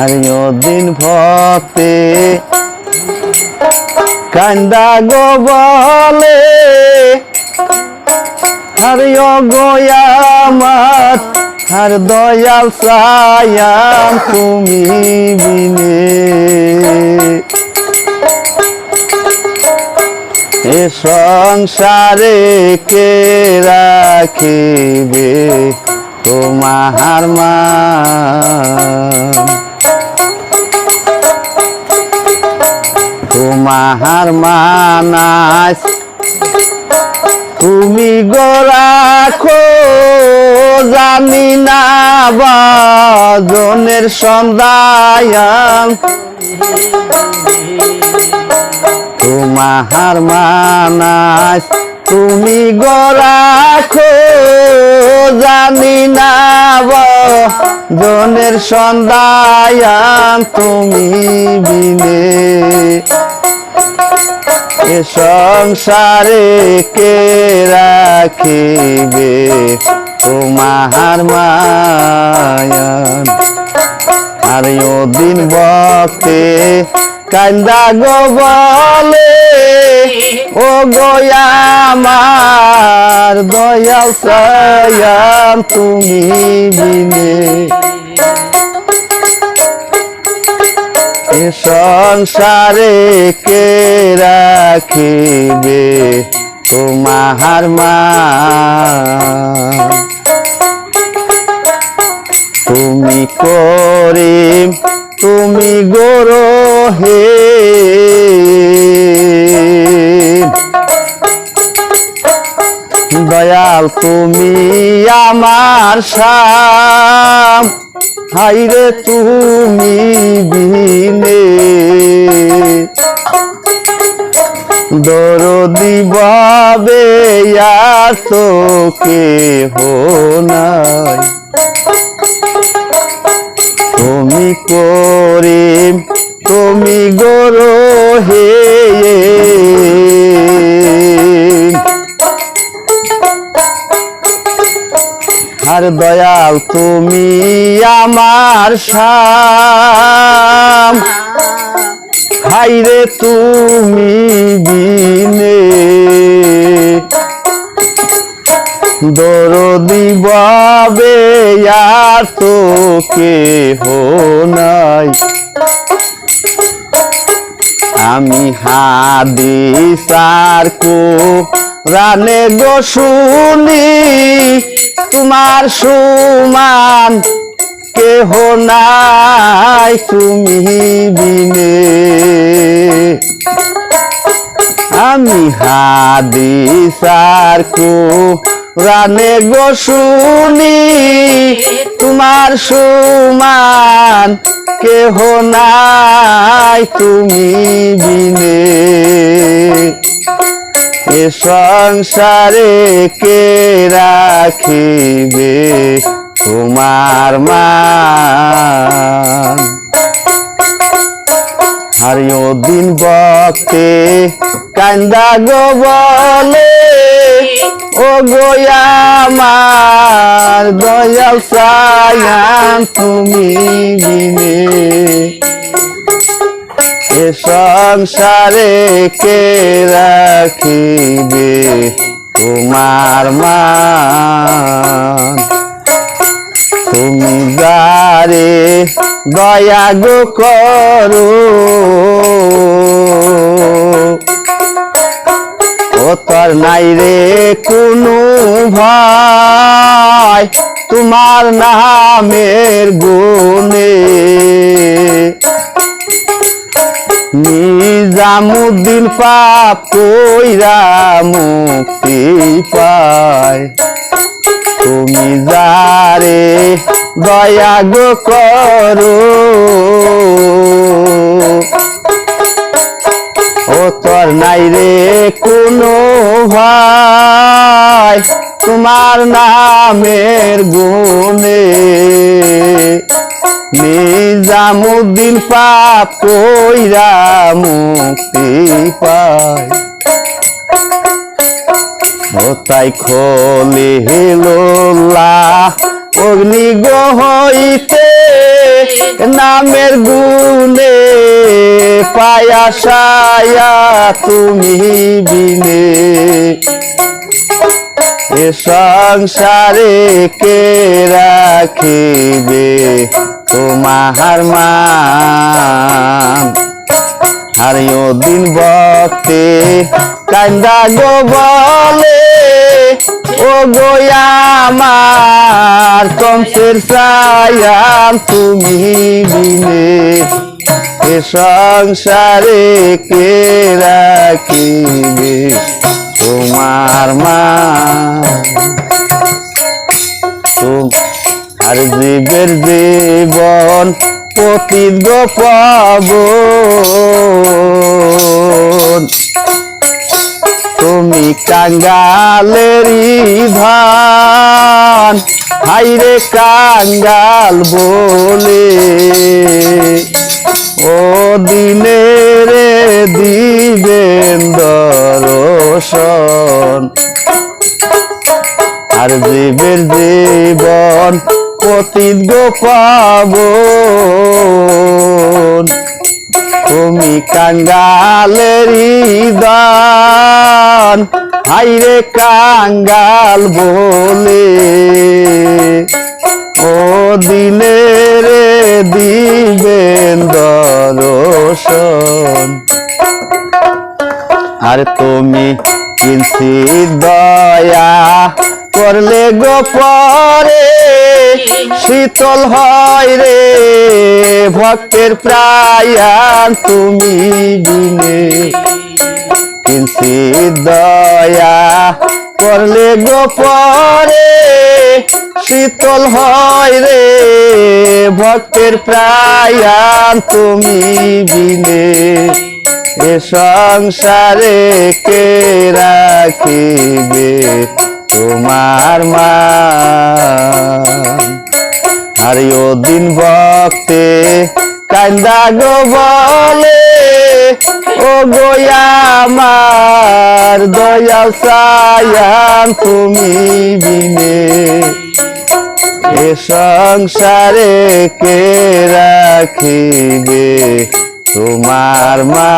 আর দিন ভক্তে কান্দা গো বলে। আর গয়ামাত আর দয়াল সায়াম তুমি বিনে। এ সংসারে কে রাখিবে তোমার মা? তোমার মানাস তুমি গোরাখো জানি না বাজনের সন্ধ্যায়াম। তোমার মানাস তুমি গোরাখো জানি না জনের সন্ধ্যায় তুমি বিনে। এ সংসারে কে রাখিবে তোমার মায়ান? আর দিন বক্তে কান্দা গো বলে, ও গোয়ামার দয়াল সায়াম তুমি বিনে। এ সংসারে কে রাখিবে তোমার মা? তুমি করি তুমি গরো হে দয়াল, তুমি আমার শাম হাইরে তুমি বিনে। দরদি বাবে আর তো কেহ নাই। তুমি করে তুমি গরো হে আর দয়াল, তুমি আমার শাম। হাইরে তুমি বিনে দরদি বাবে আর তো কেহ নাই। আমি হাদিসার কো রানে গো শুনি তোমার সুমান, কেহ নাই তুমি বিনে। আমি হাদিসার কো রানে গো শুনি, তোমার সুমান, কেহ নাই তুমি বিনে। সংসারে কে রাখিবে তোমার মান হারিও দিন বক্তে কান্দা গো বলে, ও গোয়ামার দয়াল সায়ান তুমি বিনে এ সংসারে কে রাখিবে তোমার মা তুমি যারে দয়া গো করো তোর নাই রে কোনো ভয়, তোমার নামের গুণে নিজামুদ্দিন পাপ কইরা মুক্তি পায়। তুমি যারে দয়া গো করো। ও তোর নাই রে কোনো ভাই, তোমার নামের গুণে নিজামুদ্দিন পাপ কইরা মুক্তি পায়। তাই খোলে হেলোলা অগ্নি হইতে নামের গুণে পায়া সায়া তুমি বিনে। এ সংসারে কে রাখিবে? তোমার মান হারিও দিন বক্তে কান্দা গো বলে ও গোয়ামার কমসের সায়াম তুমি বিনে এ সংসারে কে রাখিবে? তোমার মা আর জীবের জীবন পতিত গো পাবন তুমি কাঙ্গালেরই ধান হাইরে কাঙ্গাল বলে। ও দিনে রে দিবেন দর্শন। আর জীবের জীবন পতিত গো পাবন। তুমি কাঙ্গালেরই দান হাইরে কাঙ্গাল বলে করলে গো পরে শীতল হয় রে। ভক্তের প্রায়ান তুমি বিনে কিনছি দয়া করলে গো পরে শীতল হয় রে। ভক্তের প্রায়ান তুমি বিনে এ সংসারে কে রাখিবে? তোমার মা আর দিন বক্তে কান্দা গো বলে, ও গোয়ামার দয়াল সায়ান, তুমি বিনে এ সংসারে কে রাখিবে তোমার মা?